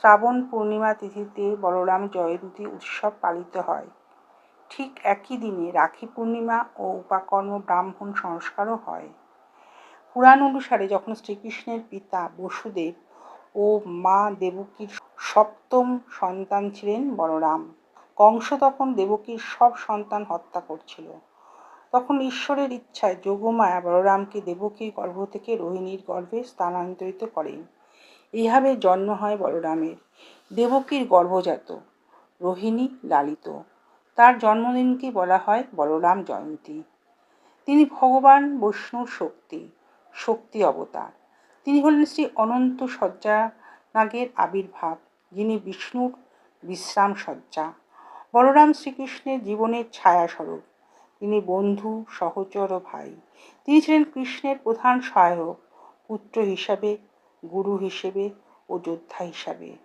শ্রাবণ পূর্ণিমা তিথিতে বলরাম জয়ন্তী উৎসব পালিত হয়। ঠিক একই দিনে রাখি পূর্ণিমা ও উপাকর্ম ব্রাহ্মণ সংস্কারও হয়। পুরাণ অনুসারে যখন শ্রীকৃষ্ণের পিতা বসুদেব ও মা দেবকীর সপ্তম সন্তান ছিলেন বলরাম, কংস তখন দেবকীর সব সন্তান হত্যা করছিল। তখন ঈশ্বরের ইচ্ছায় যোগমায়া বলরামকে দেবকীর গর্ভ থেকে রোহিণীর গর্ভে স্থানান্তরিত করেন। এইভাবে জন্ম হয় বলরামের। দেবকীর গর্ভজাত, রোহিণী লালিত। তার জন্মদিনকে বলা হয় বলরাম জয়ন্তী। তিনি ভগবান বৈষ্ণুর শক্তি শক্তি অবতার। তিনি হলেন শ্রী অনন্ত শয্যা নাগের আবির্ভাব, যিনি বিষ্ণুর বিশ্রাম শয্যা। বলরাম শ্রীকৃষ্ণের জীবনের ছায়াস্বরূপ। তিনি বন্ধু, সহচর ভাই। তিনি ছিলেন কৃষ্ণের প্রধান সহায়ক, পুত্র হিসাবে গুরু হিসেবে ও যোদ্ধা হিসাবে।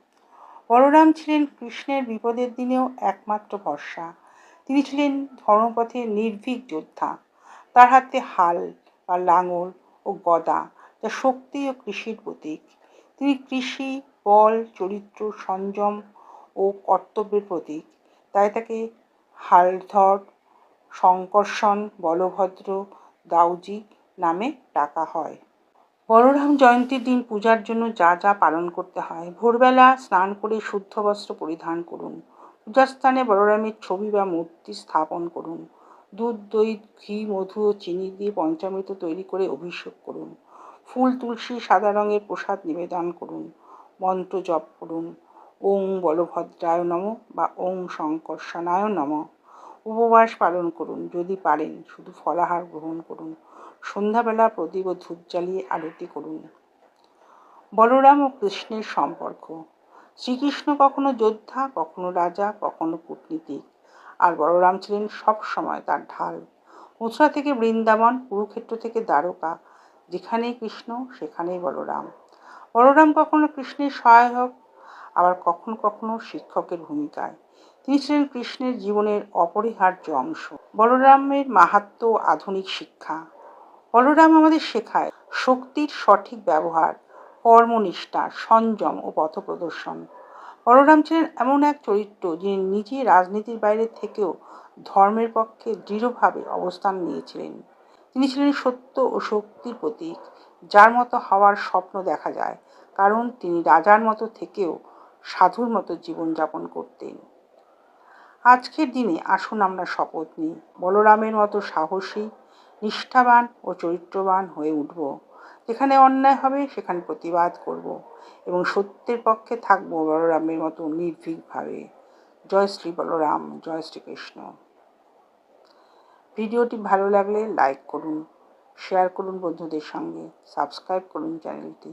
বলরাম ছিলেন কৃষ্ণের বিপদের দিনেও একমাত্র ভরসা। তিনি ছিলেন ধর্মপথের নির্ভীক যোদ্ধা। তার হাতে হাল বা লাঙল ও গদা যা শক্তি ও কৃষির প্রতীক। তিনি কৃষি, বল, চরিত্র, সংযম ও কর্তব্যের প্রতীক। তাই তাকে হালধর শঙ্কর্ষণ বলভদ্র, দাউজি নামে ডাকা হয়। বলরাম জয়ন্তীর দিন পূজার জন্য যা যা পালন করতে হয়, ভোরবেলা স্নান করে শুদ্ধ বস্ত্র পরিধান করুন। পূজাস্থানে বলরামের ছবি বা মূর্তি স্থাপন করুন। দুধ, দই, ঘি, মধু ও চিনি দিয়ে পঞ্চামৃত তৈরি করে অভিষেক করুন। ফুল, তুলসী, সাদা রঙের প্রসাদ নিবেদন করুন। মন্ত্র জপ করুন। ওং বলভদ্রায় নম বা ওং শঙ্কর্ষণায় নম। উপবাস পালন করুন, যদি পারেন, শুধু ফলাহার গ্রহণ করুন। সন্ধ্যাবেলা প্রদীপ ও ধূপ জ্বালিয়ে আরতি করুন। বলরাম ও কৃষ্ণের সম্পর্ক। শ্রীকৃষ্ণ কখনো যোদ্ধা, কখনো রাজা, কখনো কূটনীতিক। আর বলরাম ছিলেন সব সময় তার ঢাল। মথুরা থেকে বৃন্দাবন, কুরুক্ষেত্র থেকে দ্বারকা। যেখানেই কৃষ্ণ, সেখানেই বলরাম। বলরাম কখনো কৃষ্ণের সহায়ক, আবার কখনো কখনো শিক্ষকের ভূমিকায়। তিনি ছিলেন কৃষ্ণের জীবনের অপরিহার্য অংশ। বলরামের মাহাত্ম আধুনিক শিক্ষা। বলরাম আমাদের শেখায় শক্তির সঠিক ব্যবহার, কর্মনিষ্ঠা, সংযম ও পথপ্রদর্শন। বলরাম ছিলেন এমন এক চরিত্র যিনি নিজে রাজনীতির বাইরে থেকেও ধর্মের পক্ষে দৃঢ়ভাবে অবস্থান নিয়েছিলেন। তিনি ছিলেন সত্য ও শক্তির প্রতীক, যার মতো হওয়ার স্বপ্ন দেখা যায়, কারণ তিনি রাজার মতো থেকেও সাধুর মতো জীবনযাপন করতেন। আজকের দিনে আসুন আমরা শপথ নিই। বলরামের মতো সাহসী নিষ্ঠাবান ও চরিত্রবান হয়ে উঠব। যেখানে অন্যায় হবে, সেখানে প্রতিবাদ করব এবং সত্যের পক্ষে থাকব বলরামের মতো নির্ভীকভাবে। জয় শ্রী বলরাম, জয় শ্রীকৃষ্ণ ভিডিওটি ভালো লাগলে লাইক করুন, শেয়ার করুন বন্ধুদের সঙ্গে, সাবস্ক্রাইব করুন চ্যানেলটি।